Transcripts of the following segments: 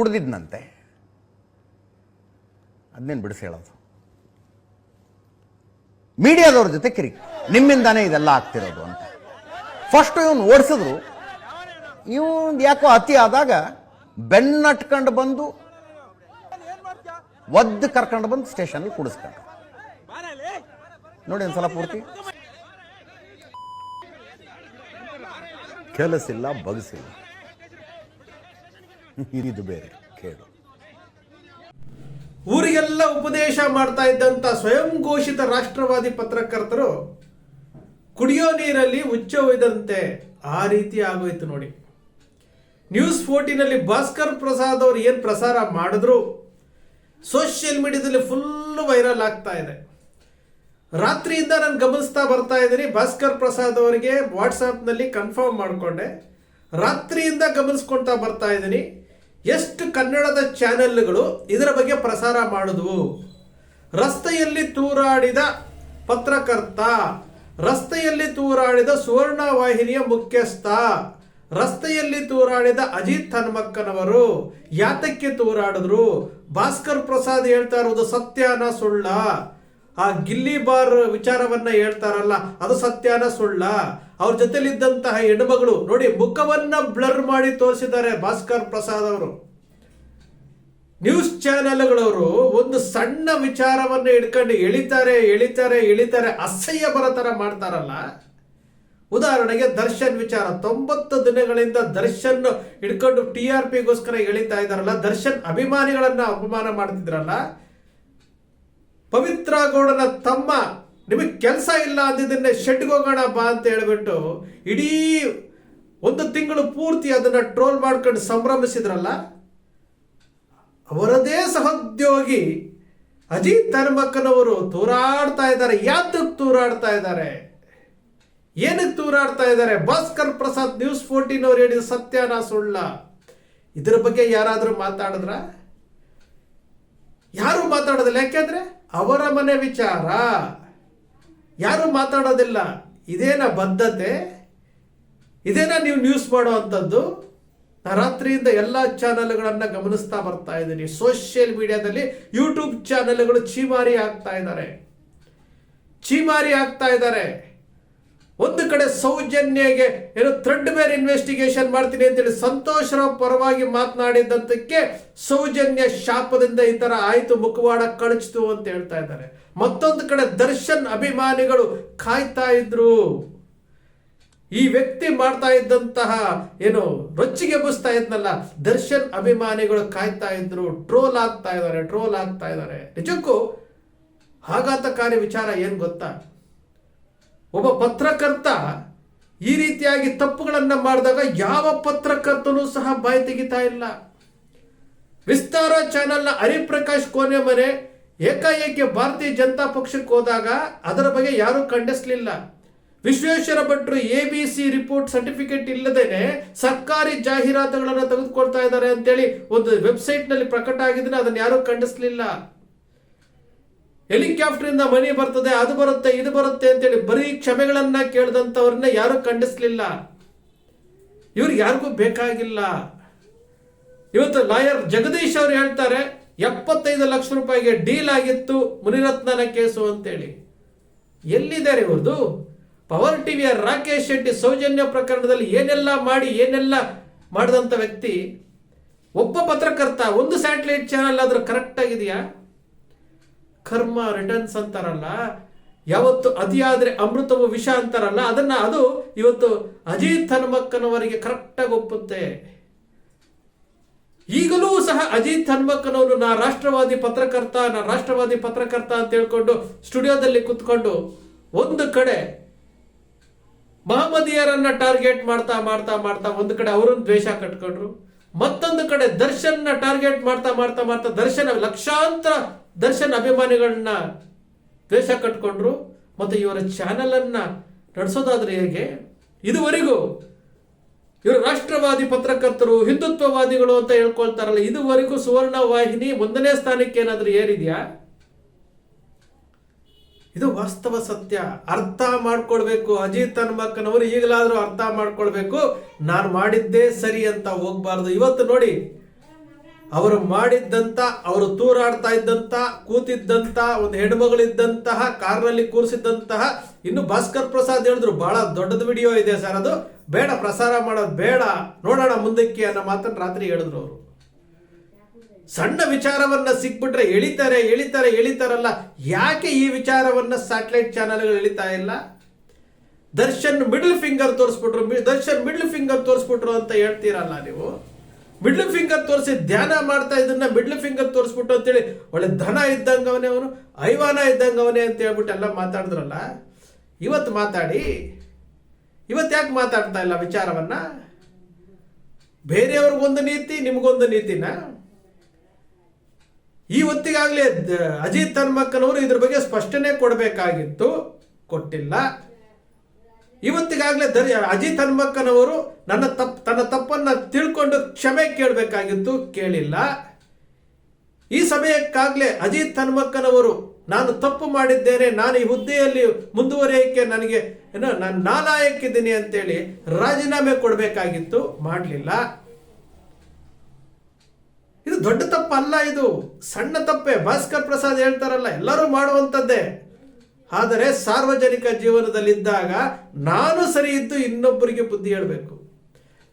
ಕುಡ್ದಿದ್ನಂತೆ. ಅದನ್ನೇನು ಬಿಡಿಸಿ ಹೇಳೋದು? ಮೀಡಿಯಾದವ್ರ ಜೊತೆ ಕಿರಿ ನಿಮ್ಮಿಂದಾನೇ ಇದೆಲ್ಲ ಆಗ್ತಿರೋದು ಅಂತ. ಫಸ್ಟ್ ಇವನು ಓಡಿಸಿದ್ರು. ಇವನು ಯಾಕೋ ಅತಿ ಆದಾಗ ಬೆನ್ನಟ್ಕೊಂಡು ಬಂದು ಒದ್ದು ಕರ್ಕೊಂಡು ಬಂದು ಸ್ಟೇಷನ್ಗೆ ಕೂಡಿಸ್ಕೊಂಡು. ನೋಡಿ ಒಂದ್ಸಲ ಪೂರ್ತಿ. ಕೆಲಸಿಲ್ಲ ಬಗಸಿಲ್ಲ ಇದು ಬೇರೆ, ಕೇಳು. ಊರಿಗೆಲ್ಲ ಉಪದೇಶ ಮಾಡ್ತಾ ಇದ್ದಂತ ಸ್ವಯಂ ಘೋಷಿತ ರಾಷ್ಟ್ರವಾದಿ ಪತ್ರಕರ್ತರು, ಕುಡಿಯೋ ನೀರಲ್ಲಿ ಉಚ್ಚ ಒಯ್ದಂತೆ ಆ ರೀತಿ ಆಗೋಯ್ತು ನೋಡಿ. ನ್ಯೂಸ್ ಫೋರ್ಟಿನಲ್ಲಿ ಭಾಸ್ಕರ್ ಪ್ರಸಾದ್ ಅವರು ಏನು ಪ್ರಸಾರ ಮಾಡಿದ್ರು? ಸೋಷಿಯಲ್ ಮೀಡಿಯಾದಲ್ಲಿ ಫುಲ್ ವೈರಲ್ ಆಗ್ತಾ ಇದೆ. ರಾತ್ರಿಯಿಂದ ನಾನು ಗಮನಿಸ್ತಾ ಬರ್ತಾ ಇದ್ದೀನಿ. ಭಾಸ್ಕರ್ ಪ್ರಸಾದ್ ಅವರಿಗೆ ವಾಟ್ಸಾಪ್ನಲ್ಲಿ ಕನ್ಫರ್ಮ್ ಮಾಡಿಕೊಂಡೆ. ರಾತ್ರಿಯಿಂದ ಗಮನಿಸ್ಕೊಳ್ತಾ ಬರ್ತಾ ಇದ್ದೀನಿ. ಎಷ್ಟು ಕನ್ನಡದ ಚಾನೆಲ್ಗಳು ಇದರ ಬಗ್ಗೆ ಪ್ರಸಾರ ಮಾಡಿದ್ವು? ರಸ್ತೆಯಲ್ಲಿ ತೂರಾಡಿದ ಪತ್ರಕರ್ತ, ರಸ್ತೆಯಲ್ಲಿ ತೂರಾಡಿದ ಸುವರ್ಣ ವಾಹಿನಿಯ ಮುಖ್ಯಸ್ಥ, ರಸ್ತೆಯಲ್ಲಿ ತೂರಾಡಿದ ಅಜಿತ್ ಹನುಮಕ್ಕನವರು ಯಾತಕ್ಕೆ ತೂರಾಡಿದ್ರು? ಭಾಸ್ಕರ್ ಪ್ರಸಾದ್ ಹೇಳ್ತಾ ಇರೋದು ಸತ್ಯನ ಸುಳ್ಳ. ಆ ಗಿಲ್ಲಿ ಬಾರ್ ವಿಚಾರವನ್ನ ಹೇಳ್ತಾರಲ್ಲ, ಅದು ಸತ್ಯನ ಸುಳ್ಳ. ಅವ್ರ ಜೊತೆಲಿದ್ದಂತಹ ಹೆಣ್ಮಗಳು ನೋಡಿ ಮುಖವನ್ನ ಬ್ಲರ್ ಮಾಡಿ ತೋರಿಸಿದ್ದಾರೆ ಭಾಸ್ಕರ್ ಪ್ರಸಾದ್ ಅವರು. ನ್ಯೂಸ್ ಚಾನೆಲ್ಗಳವರು ಒಂದು ಸಣ್ಣ ವಿಚಾರವನ್ನ ಹಿಡ್ಕೊಂಡು ಎಳಿತಾರೆ ಎಳಿತಾರೆ ಎಳಿತಾರೆ, ಅಸಹ್ಯ ಬರೋ ತರ ಮಾಡ್ತಾರಲ್ಲ. ಉದಾಹರಣೆಗೆ ದರ್ಶನ್ ವಿಚಾರ, ತೊಂಬತ್ತು ದಿನಗಳಿಂದ ದರ್ಶನ್ ಹಿಡ್ಕೊಂಡು ಟಿ ಆರ್ ಪಿಗೋಸ್ಕರ ಎಳಿತಾ ಇದ್ದಾರಲ್ಲ, ದರ್ಶನ್ ಅಭಿಮಾನಿಗಳನ್ನ ಅಪಮಾನ ಮಾಡ್ತಿದ್ರಲ್ಲ. ಪವಿತ್ರ ಗೌಡನ ತಮ್ಮ ನಿಮಗೆ ಕೆಲಸ ಇಲ್ಲ ಅಂದಿದ್ದನ್ನೇ ಶೆಡ್ಗೆ ಹೋಗೋಣ ಬಾ ಅಂತ ಹೇಳ್ಬಿಟ್ಟು ಇಡೀ ಒಂದು ತಿಂಗಳು ಪೂರ್ತಿ ಅದನ್ನ ಟ್ರೋಲ್ ಮಾಡ್ಕೊಂಡು ಸಂಭ್ರಮಿಸಿದ್ರಲ್ಲ, ಅವರದೇ ಸಹೋದ್ಯೋಗಿ ಅಜಿತ್ ಹನುಮಕ್ಕನವರು ತೂರಾಡ್ತಾ ಇದ್ದಾರೆ. ಯಾತಕ್ಕೆ ತೂರಾಡ್ತಾ ಇದ್ದಾರೆ? ಏನಕ್ಕೆ ತೂರಾಡ್ತಾ ಇದ್ದಾರೆ? ಭಾಸ್ಕರ್ ಪ್ರಸಾದ್ ನ್ಯೂಸ್ ಫೋರ್ಟೀನ್ ಅವ್ರು ಹೇಳಿದ ಸತ್ಯನ ಸುಳ್ಳ. ಇದ್ರ ಬಗ್ಗೆ ಯಾರಾದರೂ ಮಾತಾಡಿದ್ರ? ಯಾರು ಮಾತಾಡೋದಿಲ್ಲ. ಯಾಕೆಂದ್ರೆ ಅವರ ಮನೆ ವಿಚಾರ. ಯಾರು ಮಾತಾಡೋದಿಲ್ಲ. ಇದೇನ ಬದ್ಧತೆ? ಇದೇನ ನೀವು ನ್ಯೂಸ್ ಮಾಡೋ ಅಂಥದ್ದು ರಾತ್ರಿಯಿಂದ ಎಲ್ಲ ಚಾನೆಲ್ಗಳನ್ನ ಗಮನಿಸ್ತಾ ಬರ್ತಾ ಇದ್ದೀನಿ. ಸೋಷಿಯಲ್ ಮೀಡಿಯಾದಲ್ಲಿ ಯೂಟ್ಯೂಬ್ ಚಾನೆಲ್ಗಳು ಚೀಮಾರಿ ಆಗ್ತಾ ಇದ್ದಾರೆ. ಚೀಮಾರಿ ಆಗ್ತಾ ಇದ್ದಾರೆ. ಒಂದು ಕಡೆ ಸೌಜನ್ಯಗೆ ಏನೋ ಥ್ರೆಡ್ ಬೇರೆ ಇನ್ವೆಸ್ಟಿಗೇಷನ್ ಮಾಡ್ತೀನಿ ಅಂತೇಳಿ ಸಂತೋಷ್ ರಾವ್ ಪರವಾಗಿ ಮಾತನಾಡಿದ್ದಕ್ಕೆ ಸೌಜನ್ಯ ಶಾಪದಿಂದ ಈ ತರ ಆಯ್ತು, ಮುಖವಾಡ ಕಳಚಿತು ಅಂತ ಹೇಳ್ತಾ ಇದ್ದಾರೆ. ಮತ್ತೊಂದು ಕಡೆ ದರ್ಶನ್ ಅಭಿಮಾನಿಗಳು ಕಾಯ್ತಾ ಇದ್ರು. ಈ ವ್ಯಕ್ತಿ ಮಾಡ್ತಾ ಇದ್ದಂತಹ ಏನು ರೊಚ್ಚಿಗೆ ಬಸ್ತಾ ಇದ್ನಲ್ಲ, ದರ್ಶನ್ ಅಭಿಮಾನಿಗಳು ಕಾಯ್ತಾ ಇದ್ರು, ಟ್ರೋಲ್ ಆಗ್ತಾ ಇದ್ದಾರೆ, ಟ್ರೋಲ್ ಆಗ್ತಾ ಇದ್ದಾರೆ. ನಿಜಕ್ಕೂ ಆಘಾತಕಾರಿ ವಿಚಾರ ಏನು ಗೊತ್ತಾ? ಒಬ್ಬ ಪತ್ರಕರ್ತ ಈ ರೀತಿಯಾಗಿ ತಪ್ಪುಗಳನ್ನು ಮಾಡಿದಾಗ ಯಾವ ಪತ್ರಕರ್ತನೂ ಸಹ ಬಾಯಿ ತೆಗಿತಾ ಇಲ್ಲ. ವಿಸ್ತಾರ ಚಾನೆಲ್ನ ಹರಿಪ್ರಕಾಶ್ ಕೋನೆ ಮನೆ ಏಕಾಏಕಿ ಭಾರತೀಯ ಜನತಾ ಪಕ್ಷಕ್ಕೆ ಹೋದಾಗ ಅದರ ಬಗ್ಗೆ ಯಾರೂ ಖಂಡಿಸಲಿಲ್ಲ. ವಿಶ್ವೇಶ್ವರ ಭಟ್ರು A B C report certificate ಇಲ್ಲದೇನೆ ಸರ್ಕಾರಿ ಜಾಹೀರಾತುಗಳನ್ನು ತೆಗೆದುಕೊಳ್ತಾ ಇದ್ದಾರೆ ಅಂತೇಳಿ ಒಂದು ವೆಬ್ಸೈಟ್ನಲ್ಲಿ ಪ್ರಕಟ ಆಗಿದ್ರೆ ಅದನ್ನ ಯಾರೂ ಖಂಡಿಸಲಿಲ್ಲ. ಹೆಲಿಕಾಪ್ಟರ್ ಇಂದ ಮನಿ ಬರ್ತದೆ, ಅದು ಬರುತ್ತೆ, ಇದು ಬರುತ್ತೆ ಅಂತೇಳಿ ಬರೀ ಕ್ಷಮೆಗಳನ್ನ ಕೇಳಿದಂಥವ್ರನ್ನ ಯಾರು ಖಂಡಿಸ್ಲಿಲ್ಲ. ಇವ್ರಿಗೆ ಯಾರಿಗೂ ಬೇಕಾಗಿಲ್ಲ. ಇವತ್ತು ಲಾಯರ್ ಜಗದೀಶ್ ಅವರು ಹೇಳ್ತಾರೆ, ಎಪ್ಪತ್ತೈದು ಲಕ್ಷ ರೂಪಾಯಿಗೆ ಡೀಲ್ ಆಗಿತ್ತು ಮುನಿರತ್ನನ ಕೇಸು ಅಂತೇಳಿ. ಎಲ್ಲಿದ್ದಾರೆ ಇವ್ರದ್ದು ಪವರ್ ಟಿವಿಯ ರಾಕೇಶ್ ಶೆಟ್ಟಿ ಸೌಜನ್ಯ ಪ್ರಕರಣದಲ್ಲಿ ಏನೆಲ್ಲ ಮಾಡಿ, ಏನೆಲ್ಲ ಮಾಡಿದಂಥ ವ್ಯಕ್ತಿ, ಒಬ್ಬ ಪತ್ರಕರ್ತ, ಒಂದು ಸ್ಯಾಟಲೈಟ್ ಚಾನಲ್ ಆದ್ರೂ ಕರೆಕ್ಟ್ ಆಗಿದೆಯಾ? ಕರ್ಮ ರಿಟರ್ನ್ಸ್ ಅಂತಾರಲ್ಲ, ಯಾವತ್ತು ಅತಿಯಾದ್ರೆ ಅಮೃತವು ವಿಷ ಅಂತಾರಲ್ಲ, ಅದನ್ನ ಅದು ಇವತ್ತು ಅಜಿತ್ ಹನುಮಕ್ಕನವರಿಗೆ ಕರೆಕ್ಟಾಗಿ ಒಪ್ಪುತ್ತೆ. ಈಗಲೂ ಸಹ ಅಜಿತ್ ಹನುಮಕ್ಕನವರು ನಾ ರಾಷ್ಟ್ರವಾದಿ ಪತ್ರಕರ್ತ, ನಾ ರಾಷ್ಟ್ರವಾದಿ ಪತ್ರಕರ್ತ ಅಂತ ಹೇಳ್ಕೊಂಡು ಸ್ಟುಡಿಯೋದಲ್ಲಿ ಕುತ್ಕೊಂಡು ಒಂದು ಕಡೆ ಮಹಮ್ಮದಿಯರನ್ನ ಟಾರ್ಗೆಟ್ ಮಾಡ್ತಾ ಮಾಡ್ತಾ ಮಾಡ್ತಾ ಒಂದು ಕಡೆ ಅವರನ್ನು ದ್ವೇಷ ಕಟ್ಕೊಂಡ್ರು, ಮತ್ತೊಂದು ಕಡೆ ದರ್ಶನ್ನ ಟಾರ್ಗೆಟ್ ಮಾಡ್ತಾ ಮಾಡ್ತಾ ಮಾಡ್ತಾ ದರ್ಶನ ಲಕ್ಷಾಂತರ ದರ್ಶನ್ ಅಭಿಮಾನಿಗಳನ್ನ ದ್ವೇಷ ಕಟ್ಕೊಂಡ್ರು ಮತ್ತು ಇವರ ಚಾನಲನ್ನು ನಡೆಸೋದಾದ್ರೆ ಹೇಗೆ? ಇದುವರೆಗೂ ಇವರು ರಾಷ್ಟ್ರವಾದಿ ಪತ್ರಕರ್ತರು, ಹಿಂದುತ್ವವಾದಿಗಳು ಅಂತ ಹೇಳ್ಕೊಳ್ತಾರಲ್ಲ, ಇದುವರೆಗೂ ಸುವರ್ಣ ವಾಹಿನಿ ಒಂದನೇ ಸ್ಥಾನಕ್ಕೆ ಏನಾದರೂ ಏರಿದೆಯಾ? ಇದು ವಾಸ್ತವ ಸತ್ಯ. ಅರ್ಥ ಮಾಡ್ಕೊಳ್ಬೇಕು. ಅಜಿತ್ ಹನುಮಕ್ಕನವರು ಈಗಲಾದರೂ ಅರ್ಥ ಮಾಡ್ಕೊಳ್ಬೇಕು. ನಾನು ಮಾಡಿದ್ದೇ ಸರಿ ಅಂತ ಹೋಗ್ಬಾರ್ದು. ಇವತ್ತು ನೋಡಿ ಅವರು ಮಾಡಿದ್ದಂತ, ಅವರು ತೂರಾಡ್ತಾ ಇದ್ದಂತ, ಕೂತಿದ್ದಂತ, ಒಂದು ಹೆಣ್ಮಗಳಿದ್ದಂತಹ, ಕಾರ್ನಲ್ಲಿ ಕೂರಿಸಿದ್ದಂತಹ, ಇನ್ನು ಭಾಸ್ಕರ್ ಪ್ರಸಾದ್ ಹೇಳಿದ್ರು, ಬಹಳ ದೊಡ್ಡದ ವಿಡಿಯೋ ಇದೆ ಸರ್ ಅದು. ಬೇಡ, ಪ್ರಸಾರ ಮಾಡೋದು ಬೇಡ. ನೋಡೋಣ ಮುಂದಕ್ಕೆ ಅನ್ನೋ ಮಾತನ್ನು ರಾತ್ರಿ ಹೇಳಿದ್ರು ಅವರು. ಸಣ್ಣ ವಿಚಾರವನ್ನ ಸಿಕ್ಬಿಟ್ರೆ ಎಳಿತಾರೆ ಎಳಿತಾರೆ, ಎಳಿತಾರಲ್ಲ. ಯಾಕೆ ಈ ವಿಚಾರವನ್ನ ಸ್ಯಾಟಲೈಟ್ ಚಾನೆಲ್ಗಳು ಎಳಿತಾ ಇಲ್ಲ? ದರ್ಶನ್ ಮಿಡ್ಲ್ ಫಿಂಗರ್ ತೋರಿಸ್ಬಿಟ್ರು. ದರ್ಶನ್ ಮಿಡ್ಲ್ ಫಿಂಗರ್ ತೋರಿಸ್ಬಿಟ್ರು ಅಂತ ಹೇಳ್ತೀರಲ್ಲ ನೀವು? ಮಿಡ್ಲ್ ಫಿಂಗರ್ ತೋರಿಸಿ ಧ್ಯಾನ ಮಾಡ್ತಾ ಇದನ್ನ ಮಿಡ್ಲ್ ಫಿಂಗರ್ ತೋರಿಸ್ಬಿಟ್ಟು ಅಂತೇಳಿ ಒಳ್ಳೆ ಧನ ಇದ್ದಂಗವನೇ ಅವನು ಐವಾನ ಇದ್ದಂಗವನೇ ಅಂತ ಹೇಳ್ಬಿಟ್ಟು ಎಲ್ಲ ಮಾತಾಡಿದ್ರಲ್ಲ ಇವತ್ತು ಮಾತಾಡಿ ಇವತ್ತು ಯಾಕೆ ಮಾತಾಡ್ತಾ ಇಲ್ಲ ವಿಚಾರವನ್ನ? ಬೇರೆಯವ್ರಿಗೊಂದು ನೀತಿ, ನಿಮಗೊಂದು ನೀತಿನ? ಈ ಹೊತ್ತಿಗಾಗಲೇ ಅಜಿತ್ ಹನ್ಮಕ್ಕನವರು ಇದ್ರ ಬಗ್ಗೆ ಸ್ಪಷ್ಟನೆ ಕೊಡಬೇಕಾಗಿತ್ತು, ಕೊಟ್ಟಿಲ್ಲ. ಇವತ್ತಿಗಾಗಲೇ ದರಿ ಅಜಿತ್ ಹನ್ಮಕ್ಕನವರು ನನ್ನ ತಪ್ಪು ತನ್ನ ತಪ್ಪನ್ನ ತಿಳ್ಕೊಂಡು ಕ್ಷಮೆ ಕೇಳಬೇಕಾಗಿತ್ತು, ಕೇಳಿಲ್ಲ. ಈ ಸಮಯಕ್ಕಾಗಲೇ ಅಜಿತ್ ಹನ್ಮಕ್ಕನವರು, ನಾನು ತಪ್ಪು ಮಾಡಿದ್ದೇನೆ, ನಾನು ಈ ಹುದ್ದೆಯಲ್ಲಿ ಮುಂದುವರಿಯೋಕ್ಕೆ ನನಗೆ, ಏನೋ, ನಾನು ನಾಲಾಯಕ್ಕಿದ್ದೀನಿ ಅಂತೇಳಿ ರಾಜೀನಾಮೆ ಕೊಡಬೇಕಾಗಿತ್ತು, ಮಾಡಲಿಲ್ಲ. ಇದು ದೊಡ್ಡ ತಪ್ಪಲ್ಲ ಇದು. ಸಣ್ಣ ತಪ್ಪೆ. ಭಾಸ್ಕರ್ ಪ್ರಸಾದ್ ಹೇಳ್ತಾರಲ್ಲ, ಎಲ್ಲರೂ ಮಾಡುವಂಥದ್ದೇ. ಆದರೆ ಸಾರ್ವಜನಿಕ ಜೀವನದಲ್ಲಿದ್ದಾಗ ನಾನು ಸರಿ ಇದ್ದು ಇನ್ನೊಬ್ಬರಿಗೆ ಬುದ್ಧಿ ಹೇಳಬೇಕು.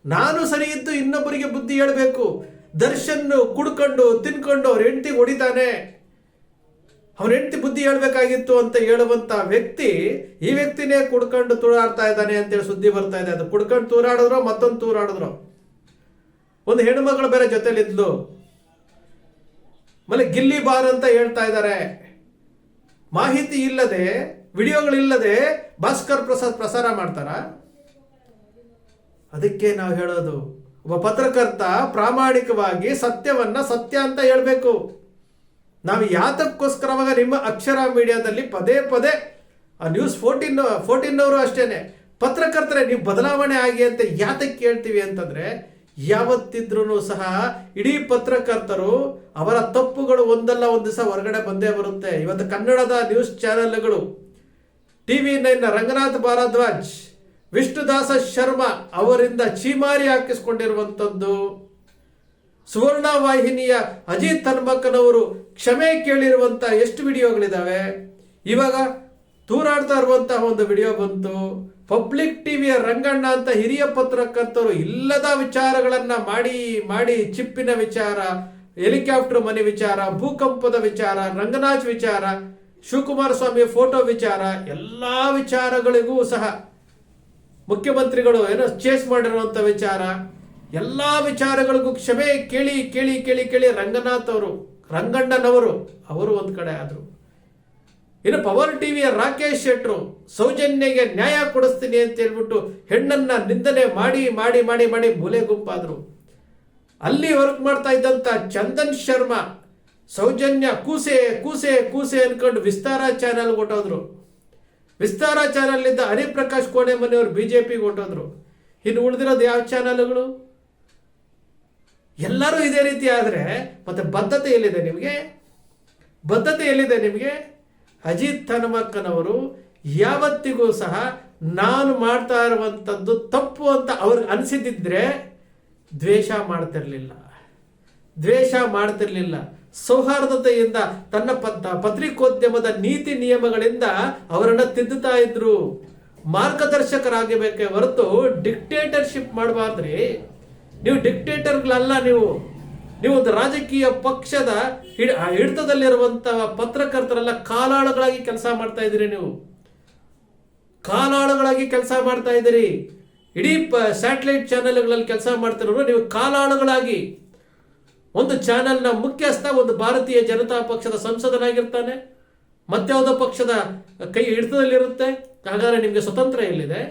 ನಾನು ಸರಿ ಇದ್ದು ಇನ್ನೊಬ್ಬರಿಗೆ ಬುದ್ಧಿ ಹೇಳಬೇಕು. ದರ್ಶನ್ ಕುಡ್ಕೊಂಡು, ತಿನ್ಕೊಂಡು ಅವ್ರ ಹೆಂಡತಿ ಹೊಡಿತಾನೆ. ಅವ್ರ ಹೆಂಡತಿ ಬುದ್ಧಿ ಹೇಳಬೇಕಾಗಿತ್ತು ಅಂತ ಹೇಳುವಂತ ವ್ಯಕ್ತಿ ಈ ವ್ಯಕ್ತಿನೇ ಕುಡ್ಕೊಂಡು ತೂರಾಡ್ತಾ ಇದ್ದಾನೆ ಅಂತೇಳಿ ಸುದ್ದಿ ಬರ್ತಾ ಇದೆ. ಅದು ಕುಡ್ಕೊಂಡು ತೂರಾಡಿದ್ರು ಮತ್ತೊಂದು ತೂರಾಡಿದ್ರು. ಒಂದು ಹೆಣ್ಮಗಳು ಬೇರೆ ಜೊತೆಲಿದ್ಲು ಆಮೇಲೆ ಗಿಲ್ಲಿ ಬಾರ್ ಅಂತ ಹೇಳ್ತಾ ಇದ್ದಾರೆ. ಮಾಹಿತಿ ಇಲ್ಲದೆ, ವಿಡಿಯೋಗಳಿಲ್ಲದೆ ಭಾಸ್ಕರ್ ಪ್ರಸಾದ್ ಪ್ರಸಾರ ಮಾಡ್ತಾರ? ಅದಕ್ಕೆ ನಾವು ಹೇಳೋದು, ಒಬ್ಬ ಪತ್ರಕರ್ತ ಪ್ರಾಮಾಣಿಕವಾಗಿ ಸತ್ಯವನ್ನ ಸತ್ಯ ಅಂತ ಹೇಳಬೇಕು. ನಾವು ಯಾತಕ್ಕೋಸ್ಕರವಾಗ ನಿಮ್ಮ ಅಕ್ಷರ ಮೀಡಿಯಾದಲ್ಲಿ ಪದೇ ಪದೇ, ಆ ನ್ಯೂಸ್ ಫೋರ್ಟೀನ್ ಫೋರ್ಟೀನ್ ಅವರು ಅಷ್ಟೇನೆ, ಪತ್ರಕರ್ತರೆ, ನೀವು ಬದಲಾವಣೆ ಆಗಿ ಅಂತ ಯಾತಕ್ಕೆ ಕೇಳ್ತೀವಿ ಅಂತಂದ್ರೆ ಯಾವತ್ತಿದ್ರೂ ಸಹ ಇಡೀ ಪತ್ರಕರ್ತರು ಅವರ ತಪ್ಪುಗಳು ಒಂದಲ್ಲ ಒಂದು ದಿವಸ ಹೊರಗಡೆ ಬಂದೇ ಬರುತ್ತೆ. ಇವತ್ತು ಕನ್ನಡದ ನ್ಯೂಸ್ ಚಾನೆಲ್ಗಳು, ಟಿವಿ ನೈನ್ ರಂಗನಾಥ್ ಭಾರದ್ವಾಜ್ ವಿಷ್ಣುದಾಸ ಶರ್ಮಾ ಅವರಿಂದ ಚೀಮಾರಿ ಹಾಕಿಸ್ಕೊಂಡಿರುವಂಥದ್ದು. ಸುವರ್ಣ ವಾಹಿನಿಯ ಅಜಿತ್ ಹನ್ಮಕ್ಕನವರು ಕ್ಷಮೆ ಕೇಳಿರುವಂತ ಎಷ್ಟು ವಿಡಿಯೋಗಳಿದ್ದಾವೆ ಇವಾಗ ತೂರಾಡ್ತಾ ಇರುವಂತಹ ಒಂದು ವಿಡಿಯೋ ಬಂತು. ಪಬ್ಲಿಕ್ ಟಿವಿಯ ರಂಗಣ್ಣ ಅಂತ ಹಿರಿಯ ಪತ್ರಕರ್ತರು ಇಲ್ಲದ ವಿಚಾರಗಳನ್ನ ಮಾಡಿ ಮಾಡಿ ಚಿಪ್ಪಿನ ವಿಚಾರ, ಹೆಲಿಕಾಪ್ಟರ್ ಮನೆ ವಿಚಾರ, ಭೂಕಂಪದ ವಿಚಾರ ರಂಗನಾಥ್ ವಿಚಾರ, ಶಿವಕುಮಾರ ಸ್ವಾಮಿ ಫೋಟೋ ವಿಚಾರ, ಎಲ್ಲಾ ವಿಚಾರಗಳಿಗೂ ಸಹ ಮುಖ್ಯಮಂತ್ರಿಗಳು ಏನೋ ಚೇಸ್ ಮಾಡಿರುವಂಥ ವಿಚಾರ. ಎಲ್ಲಾ ವಿಚಾರಗಳಿಗೂ ಕ್ಷಮೆ ಕೇಳಿ ಕೇಳಿ ಕೇಳಿ ಕೇಳಿ ರಂಗನಾಥ್ ಅವರು, ರಂಗಣ್ಣನವರು, ಅವರು ಒಂದು ಕಡೆ ಆದ್ರು. ಇನ್ನು ಪವರ್ ಟಿವಿಯ ರಾಕೇಶ್ ಶೆಟ್ರು ಸೌಜನ್ಯಗೆ ನ್ಯಾಯ ಕೊಡಿಸ್ತೀನಿ ಅಂತ ಹೇಳ್ಬಿಟ್ಟು ಹೆಣ್ಣನ್ನ ನಿಂದನೆ ಮಾಡಿ ಮಾಡಿ ಮಾಡಿ ಮಾಡಿ ಮೂಲೆ ಗುಂಪಾದ್ರು. ಅಲ್ಲಿ ವರ್ಕ್ ಮಾಡ್ತಾ ಇದ್ದಂತ ಚಂದನ್ ಶರ್ಮಾ ಸೌಜನ್ಯ ಕೂಸೆ ಕೂಸೆ ಕೂಸೆ ಅನ್ಕೊಂಡು ವಿಸ್ತಾರ ಚಾನೆಲ್ ಹೊಟ್ಟೋದ್ರು ವಿಸ್ತಾರ ಚಾನೆಲ್ ಇದ್ದ ಹರಿಪ್ರಕಾಶ್ ಕೋಣೆ ಮನೆಯವರು ಬಿಜೆಪಿ ಹೊಟ್ಟೋದ್ರು ಇನ್ನು ಉಳಿದಿರೋದು ಯಾವ ಚಾನೆಲ್ಗಳು ಎಲ್ಲರೂ ಇದೇ ರೀತಿ ಆದರೆ ಮತ್ತೆ ಬದ್ಧತೆ ಎಲ್ಲಿದೆ ನಿಮಗೆ? ಬದ್ಧತೆ ಎಲ್ಲಿದೆ ನಿಮಗೆ? ಅಜಿತ್ ಹನುಮಕ್ಕನವರು ಯಾವತ್ತಿಗೂ ಸಹ ನಾನು ಮಾಡ್ತಾ ಇರುವಂಥದ್ದು ತಪ್ಪು ಅಂತ ಅವ್ರಿಗೆ ಅನಿಸಿದ್ದಿದ್ರೆ ದ್ವೇಷ ಮಾಡ್ತಿರಲಿಲ್ಲ. ದ್ವೇಷ ಮಾಡ್ತಿರಲಿಲ್ಲ. ಸೌಹಾರ್ದತೆಯಿಂದ ತನ್ನ ಪತ್- ಪತ್ರಿಕೋದ್ಯಮದ ನೀತಿ ನಿಯಮಗಳಿಂದ ಅವರನ್ನು ತಿದ್ದುತ್ತಾ ಇದ್ರು. ಮಾರ್ಗದರ್ಶಕರಾಗಬೇಕೇ ಹೊರತು ಡಿಕ್ಟೇಟರ್ಶಿಪ್ ಮಾಡಬಾರ್ದ್ರಿ. ನೀವು ಡಿಕ್ಟೇಟರ್ಗಳಲ್ಲ ನೀವು. ನೀವು ಒಂದು ರಾಜಕೀಯ ಪಕ್ಷದ ಹಿಡ, ಹಿಡಿತದಲ್ಲಿರುವಂತಹ ಪತ್ರಕರ್ತರೆಲ್ಲ ಕಾಲಾಳುಗಳಾಗಿ ಕೆಲಸ ಮಾಡ್ತಾ ಇದ್ದೀರಿ ನೀವು. ಕಾಲಾಳುಗಳಾಗಿ ಕೆಲಸ ಮಾಡ್ತಾ ಇದ್ದೀರಿ. ಇಡೀ ಪ, ಸ್ಯಾಟಲೈಟ್ ಚಾನೆಲ್ಗಳಲ್ಲಿ ಕೆಲಸ ಮಾಡ್ತಿರೋರು ನೀವು ಕಾಲಾಳುಗಳಾಗಿ. ಒಂದು ಚಾನೆಲ್ನ ಮುಖ್ಯಸ್ಥ ಒಂದು ಭಾರತೀಯ ಜನತಾ ಪಕ್ಷದ ಸಂಸದನಾಗಿರ್ತಾನೆ. ಮತ್ಯಾವುದೋ ಪಕ್ಷದ ಕೈ ಹಿಡಿತದಲ್ಲಿರುತ್ತೆ. ಹಾಗಾದ್ರೆ ನಿಮಗೆ ಸ್ವತಂತ್ರ ಎಲ್ಲಿದೆ?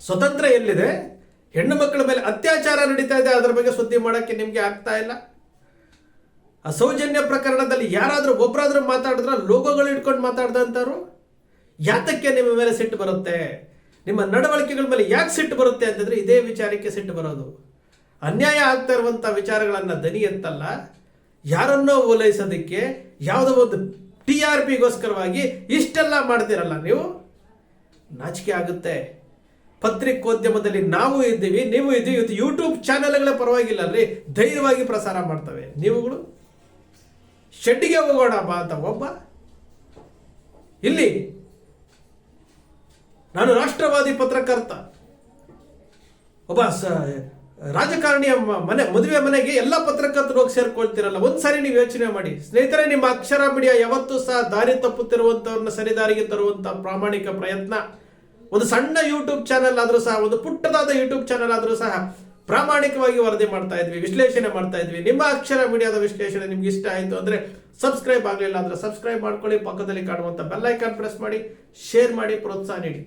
ಸ್ವತಂತ್ರ ಎಲ್ಲಿದೆ? ಹೆಣ್ಣು ಮಕ್ಕಳ ಮೇಲೆ ಅತ್ಯಾಚಾರ ನಡೀತಾ ಇದೆ, ಅದರ ಬಗ್ಗೆ ಸುದ್ದಿ ಮಾಡೋಕ್ಕೆ ನಿಮಗೆ ಆಗ್ತಾ ಇಲ್ಲ? ಅಸೌಜನ್ಯ ಸೌಜನ್ಯ ಪ್ರಕರಣದಲ್ಲಿ ಯಾರಾದರೂ ಒಬ್ಬರಾದರೂ ಮಾತಾಡಿದ್ರೆ, ಲೋಗೋಗಳು ಇಟ್ಕೊಂಡು ಮಾತಾಡ್ದಂಥವ್ರು ಯಾತಕ್ಕೆ ನಿಮ್ಮ ಮೇಲೆ ಸಿಟ್ಟು ಬರುತ್ತೆ? ನಿಮ್ಮ ನಡವಳಿಕೆಗಳ ಮೇಲೆ ಯಾಕೆ ಸಿಟ್ಟು ಬರುತ್ತೆ ಅಂತಂದರೆ ಇದೇ ವಿಚಾರಕ್ಕೆ ಸಿಟ್ಟು ಬರೋದು. ಅನ್ಯಾಯ ಆಗ್ತಾ ಇರುವಂಥ ವಿಚಾರಗಳನ್ನು ದನಿ ಅಂತಲ್ಲ ಯಾರನ್ನೋ ಓಲೈಸೋದಕ್ಕೆ ಯಾವುದೋ ಒಂದು ಟಿ ಆರ್ ಪಿಗೋಸ್ಕರವಾಗಿ ಇಷ್ಟೆಲ್ಲ ಮಾಡ್ತೀರಲ್ಲ ನೀವು? ನಾಚಿಕೆ ಆಗುತ್ತೆ. ಪತ್ರಿಕೋದ್ಯಮದಲ್ಲಿ ನಾವು ಇದ್ದೀವಿ, ನೀವು ಇದ್ದೀವಿ. ಇವತ್ತು ಯೂಟ್ಯೂಬ್ ಚಾನೆಲ್ಗಳ ಪರವಾಗಿಲ್ಲ ರೀ ಧೈರ್ಯವಾಗಿ ಪ್ರಸಾರ ಮಾಡ್ತವೆ. ನೀವುಗಳು? ಶೆಡ್ಡಿಗೆ ಹೋಗೋಣ ಬಾ ಅಂತ ಒಬ್ಬ. ಇಲ್ಲಿ. ನಾನು ರಾಷ್ಟ್ರವಾದಿ ಪತ್ರಕರ್ತ. ಒಬ್ಬ ರಾಜಕಾರಣಿಯ ಮನೆ ಮದುವೆ ಮನೆಗೆ ಎಲ್ಲ ಪತ್ರಕರ್ತರು ಹೋಗಿ ಸೇರ್ಕೊಳ್ತಿರಲ್ಲ. ಒಂದ್ಸಾರಿ ನೀವು ಯೋಚನೆ ಮಾಡಿ. ಸ್ನೇಹಿತರೆ, ನಿಮ್ಮ ಅಕ್ಷರ ಮೀಡಿಯಾ ಯಾವತ್ತೂ ಸಹ ದಾರಿ ತಪ್ಪುತ್ತಿರುವಂತವ್ರನ್ನ ಸರಿದಾರಿಗೆ ತರುವಂತ ಪ್ರಾಮಾಣಿಕ ಪ್ರಯತ್ನ. ಒಂದು ಸಣ್ಣ ಯೂಟ್ಯೂಬ್ ಚಾನೆಲ್ ಆದರೂ ಸಹ, ಒಂದು ಪುಟ್ಟದಾದ ಯೂಟ್ಯೂಬ್ ಚಾನೆಲ್ ಆದರೂ ಸಹ ಪ್ರಾಮಾಣಿಕವಾಗಿ ವರದಿ ಮಾಡ್ತಾ ಇದ್ವಿ, ವಿಶ್ಲೇಷಣೆ ಮಾಡ್ತಾ ಇದ್ವಿ. ನಿಮ್ಮ ಅಕ್ಷರ ಮೀಡಿಯಾದ ವಿಶ್ಲೇಷಣೆ ನಿಮ್ಗೆ ಇಷ್ಟ ಆಯಿತು ಅಂದರೆ ಸಬ್ಸ್ಕ್ರೈಬ್ ಆಗಲಿಲ್ಲ ಅಂದರೆ ಸಬ್ಸ್ಕ್ರೈಬ್ ಮಾಡ್ಕೊಳ್ಳಿ. ಪಕ್ಕದಲ್ಲಿ ಕಾಣುವಂಥ ಬೆಲ್ ಐಕಾನ್ ಪ್ರೆಸ್ ಮಾಡಿ ಶೇರ್ ಮಾಡಿ, ಪ್ರೋತ್ಸಾಹ ನೀಡಿ.